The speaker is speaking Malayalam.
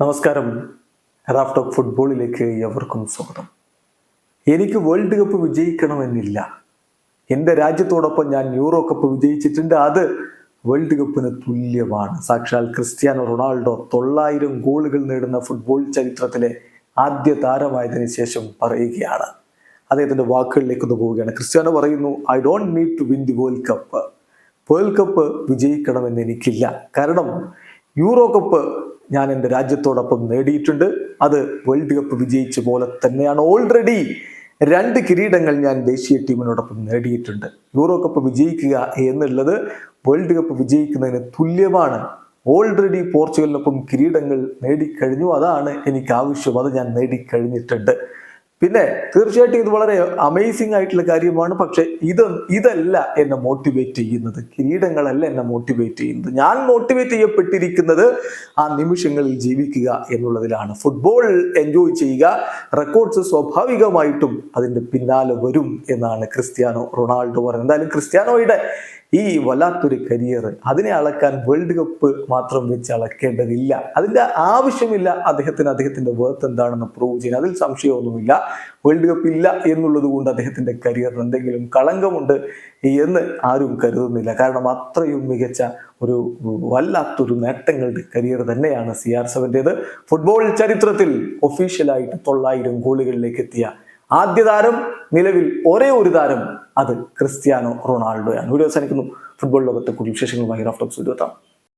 നമസ്കാരം. റാഫ്റ്റ് ഓഫ് ഫുട്ബോളിലേക്ക് എവർക്കും സ്വാഗതം. എനിക്ക് വേൾഡ് കപ്പ് വിജയിക്കണമെന്നില്ല. എന്റെ രാജ്യത്തോടൊപ്പം ഞാൻ യൂറോ കപ്പ് വിജയിച്ചിട്ടുണ്ട്. അത് വേൾഡ് കപ്പിന് തുല്യമാണ്. സാക്ഷാൽ ക്രിസ്ത്യാനോ റൊണാൾഡോ തൊള്ളായിരം ഗോളുകൾ നേടുന്ന ഫുട്ബോൾ ചരിത്രത്തിലെ ആദ്യ താരമായതിനു ശേഷം പറയുകയാണ്. അദ്ദേഹത്തിന്റെ വാക്കുകളിലേക്ക് ഒന്ന് പോവുകയാണ്. ക്രിസ്ത്യാനോ പറയുന്നു I don't need to win the world cup world cup വിജയിക്കണമെന്ന് എനിക്കില്ല. കാരണം യൂറോ കപ്പ് ഞാൻ എന്റെ രാജ്യത്തോടൊപ്പം നേടിയിട്ടുണ്ട്. അത് വേൾഡ് കപ്പ് വിജയിച്ച പോലെ തന്നെയാണ്. ഓൾറെഡി രണ്ട് കിരീടങ്ങൾ ഞാൻ ദേശീയ ടീമിനോടൊപ്പം നേടിയിട്ടുണ്ട്. യൂറോ കപ്പ് വിജയിക്കുക എന്നുള്ളത് വേൾഡ് കപ്പ് വിജയിക്കുന്നതിന് തുല്യമാണ്. ഓൾറെഡി പോർച്ചുഗലിനൊപ്പം കിരീടങ്ങൾ നേടിക്കഴിഞ്ഞു. അതാണ് എനിക്ക് ആവശ്യം. അത് ഞാൻ നേടിക്കഴിഞ്ഞിട്ടുണ്ട്. പിന്നെ തീർച്ചയായിട്ടും ഇത് വളരെ അമേസിംഗ് ആയിട്ടുള്ള കാര്യമാണ്. പക്ഷെ ഇത് ഇതല്ല എന്നെ മോട്ടിവേറ്റ് ചെയ്യുന്നത്. കിരീടങ്ങളല്ല എന്നെ മോട്ടിവേറ്റ് ചെയ്യുന്നത്. ഞാൻ മോട്ടിവേറ്റ് ചെയ്യപ്പെട്ടിരിക്കുന്നത് ആ നിമിഷങ്ങളിൽ ജീവിക്കുക എന്നുള്ളതിലാണ്. ഫുട്ബോൾ എൻജോയ് ചെയ്യുക റെക്കോർഡ്സ് സ്വാഭാവികമായിട്ടും അതിന്റെ പിന്നാലെ വരും എന്നാണ് ക്രിസ്ത്യാനോ റൊണാൾഡോ പറയുന്നത് എന്തായാലും ക്രിസ്ത്യാനോയുടെ ഈ വല്ലാത്തൊരു കരിയർ അതിനെ അളക്കാൻ വേൾഡ് കപ്പ് മാത്രം വെച്ച് അളക്കേണ്ടതില്ല. അതിന്റെ ആവശ്യമില്ല അദ്ദേഹത്തിന്. അദ്ദേഹത്തിന്റെ വേർത്ത് എന്താണെന്ന് പ്രൂവ് ചെയ്യാൻ. അതിൽ സംശയമൊന്നുമില്ല. വേൾഡ് കപ്പ് ഇല്ല എന്നുള്ളത് കൊണ്ട് അദ്ദേഹത്തിന്റെ കരിയറിന് എന്തെങ്കിലും കളങ്കമുണ്ട് എന്ന് ആരും കരുതുന്നില്ല. കാരണം അത്രയും മികച്ച ഒരു വല്ലാത്തൊരു നേട്ടങ്ങളുടെ കരിയർ തന്നെയാണ് സി ആർ സെവന്റേത് ഫുട്ബോൾ ചരിത്രത്തിൽ ഒഫീഷ്യലായിട്ട് തൊള്ളായിരം ഗോളുകളിലേക്ക് എത്തിയ ആദ്യ താരം നിലവിൽ ഒരേ ഒരു താരം അത് ക്രിസ്ത്യാനോ റൊണാൾഡോയാണ്. വീഡിയോ അവസാനിക്കുന്നു. ഫുട്ബോൾ ലോകത്തെ കൂടുതൽ വിശേഷങ്ങളുമായി റാഫ്റ്റോക്സ് എത്താം.